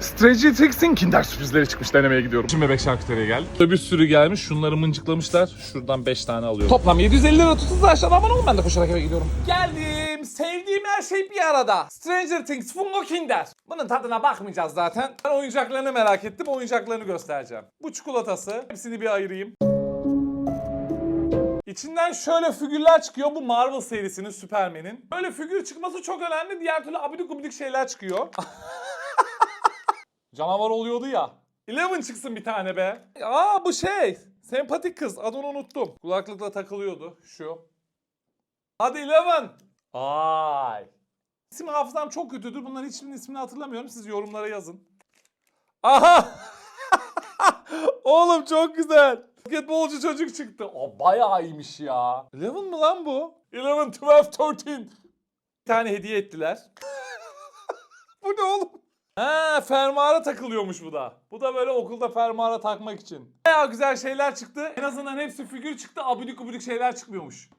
Stranger Things'in Kinder sürprizleri çıkmış denemeye gidiyorum. Şimdi bebek şarküteriye geldik. Burada bir sürü gelmiş. Şunları mıncıklamışlar. Şuradan 5 tane alıyorum. Toplam 750 lira tuttu. Aşağıdan abone olun ben de koşarak eve gidiyorum. Geldim. Sevdiğim her şey bir arada. Stranger Things Fungo Kinder. Bunun tadına bakmayacağız zaten. Ben oyuncaklarını merak ettim. Oyuncaklarını göstereceğim. Bu çikolatası. Hepsini bir ayırayım. İçinden şöyle figürler çıkıyor. Bu Marvel serisinin Superman'in. Böyle figür çıkması çok önemli. Diğer türlü abidik gubidik şeyler çıkıyor. Canavar oluyordu ya. Eleven çıksın bir tane be. Aa bu şey. Sempatik kız. Adını unuttum. Kulaklıkla takılıyordu. Şu. Hadi Eleven. Ay. İsim hafızam çok kötüdür. Bunların hiçbirinin ismini hatırlamıyorum. Siz yorumlara yazın. Aha. Oğlum çok güzel. Basketbolcu çocuk çıktı. O bayağı iyiymiş ya. Eleven mı lan bu? Eleven, 12, 13. Bir tane hediye ettiler. bu ne oğlum? Ha fermuara takılıyormuş bu da. Bu da böyle okulda fermuara takmak için. Bayağı güzel şeyler çıktı. En azından hepsi figür çıktı. Abidik gubidik şeyler çıkmıyormuş.